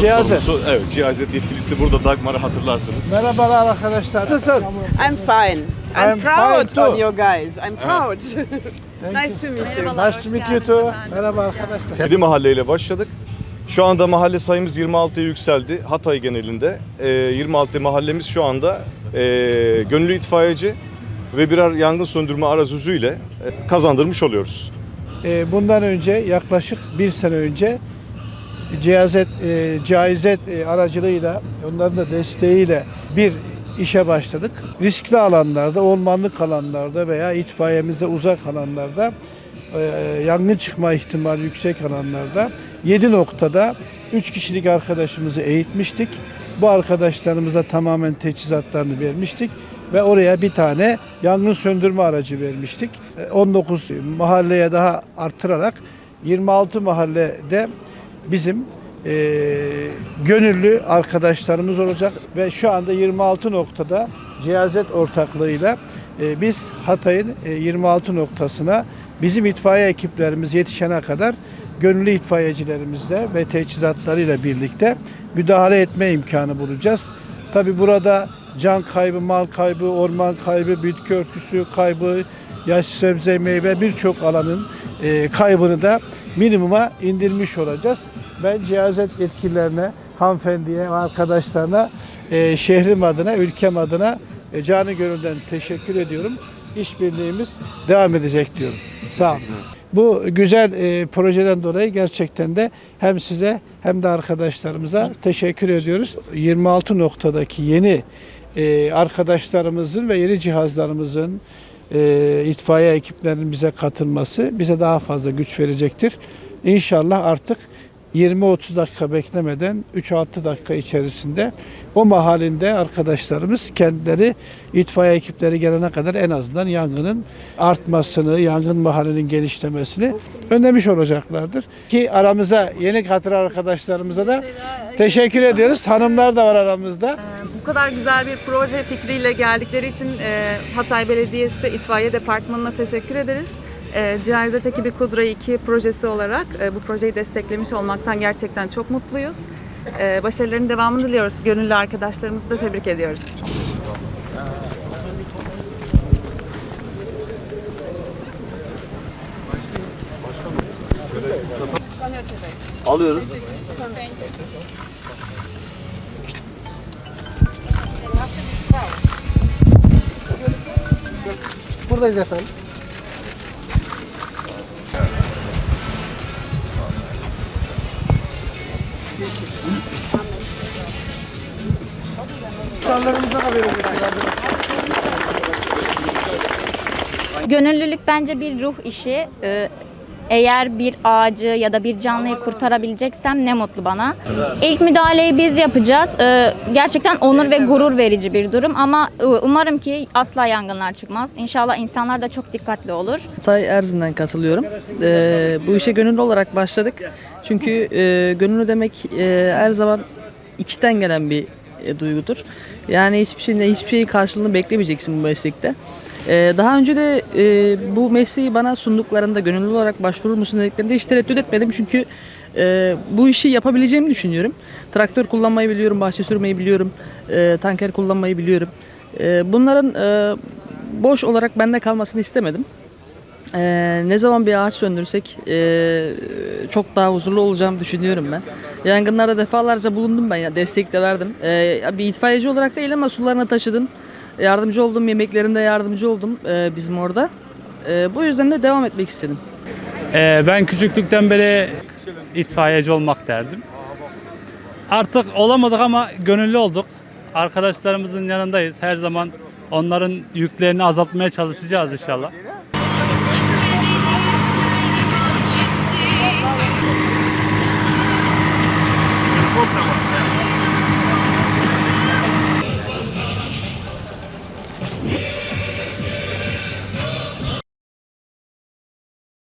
Cihazet. sorumlusu- Evet, Cihazet yetkilisi burada Dagmar'ı hatırlarsınız. Merhabalar arkadaşlar. Nasılsın? I'm fine. I'm, I'm proud fine you guys. I'm proud. nice to meet you. Nice to meet you too. Merhaba arkadaşlar. 7 mahalleyle başladık. Şu anda mahalle sayımız 26'ya yükseldi. Hatay genelinde. Ee, 26 mahallemiz şu anda e, gönüllü itfaiyeci ve birer yangın söndürme arazüzüyle e, kazandırmış oluyoruz. Ee, bundan önce yaklaşık bir sene önce cihazet, e, caizet e, aracılığıyla, onların da desteğiyle bir işe başladık. Riskli alanlarda, ormanlık alanlarda veya itfaiyemize uzak alanlarda e, yangın çıkma ihtimali yüksek alanlarda 7 noktada 3 kişilik arkadaşımızı eğitmiştik. Bu arkadaşlarımıza tamamen teçhizatlarını vermiştik ve oraya bir tane yangın söndürme aracı vermiştik. E, 19 mahalleye daha artırarak 26 mahallede bizim e, gönüllü arkadaşlarımız olacak ve şu anda 26 noktada cihazet ortaklığıyla e, biz Hatay'ın e, 26 noktasına bizim itfaiye ekiplerimiz yetişene kadar gönüllü itfaiyecilerimizle ve teçhizatlarıyla birlikte müdahale etme imkanı bulacağız. Tabi burada can kaybı, mal kaybı, orman kaybı, bitki örtüsü kaybı, yaş sebze, meyve birçok alanın e, kaybını da minimuma indirmiş olacağız. Ben cihazet yetkililerine, hanımefendiye arkadaşlarına e, şehrim adına, ülkem adına e, canı gönülden teşekkür ediyorum. İşbirliğimiz devam edecek diyorum. Sağ olun. Bu güzel e, projeden dolayı gerçekten de hem size hem de arkadaşlarımıza teşekkür ediyoruz. 26 noktadaki yeni e, arkadaşlarımızın ve yeni cihazlarımızın e, itfaiye ekiplerinin bize katılması bize daha fazla güç verecektir. İnşallah artık 20-30 dakika beklemeden 3-6 dakika içerisinde o mahallinde arkadaşlarımız kendileri itfaiye ekipleri gelene kadar en azından yangının artmasını, yangın mahallinin genişlemesini önlemiş olacaklardır. Ki aramıza yeni katılan arkadaşlarımıza da teşekkür ediyoruz. Hanımlar da var aramızda. Bu kadar güzel bir proje fikriyle geldikleri için e, Hatay Belediyesi İtfaiye Departmanı'na teşekkür ederiz. E, Cihazet ekibi Kudra 2 projesi olarak e, bu projeyi desteklemiş olmaktan gerçekten çok mutluyuz. E, başarıların devamını diliyoruz. Gönüllü arkadaşlarımızı da tebrik ediyoruz. Alıyoruz. Buradayız efendim. İnsanlarımıza da verelim. Gönüllülük bence bir ruh işi. Ee, Eğer bir ağacı ya da bir canlıyı kurtarabileceksem ne mutlu bana. İlk müdahaleyi biz yapacağız. Ee, Gerçekten onur ve gurur verici bir durum ama e, umarım ki asla yangınlar çıkmaz. İnşallah insanlar da çok dikkatli olur. Hatay Erzin'den katılıyorum. Ee, bu işe gönüllü olarak başladık. Çünkü e, gönüllü demek e, her zaman içten gelen bir e, duygudur. Yani hiçbir şeyin hiçbir şeyin karşılığını beklemeyeceksin bu meslekte. Ee, daha önce de e, bu mesleği bana sunduklarında gönüllü olarak başvurur musun dediklerinde hiç tereddüt etmedim çünkü e, bu işi yapabileceğimi düşünüyorum. Traktör kullanmayı biliyorum, bahçe sürmeyi biliyorum, e, tanker kullanmayı biliyorum. E, bunların e, boş olarak bende kalmasını istemedim. Ee, ne zaman bir ağaç söndürsek ee, çok daha huzurlu olacağımı düşünüyorum ben. Yangınlarda defalarca bulundum ben ya destek de verdim. Ee, bir itfaiyeci olarak değil ama sularına taşıdım. Yardımcı oldum, yemeklerinde yardımcı oldum ee, bizim orada. Ee, bu yüzden de devam etmek istedim. Ee, ben küçüklükten beri itfaiyeci olmak derdim. Artık olamadık ama gönüllü olduk. Arkadaşlarımızın yanındayız. Her zaman onların yüklerini azaltmaya çalışacağız inşallah. Попробуем.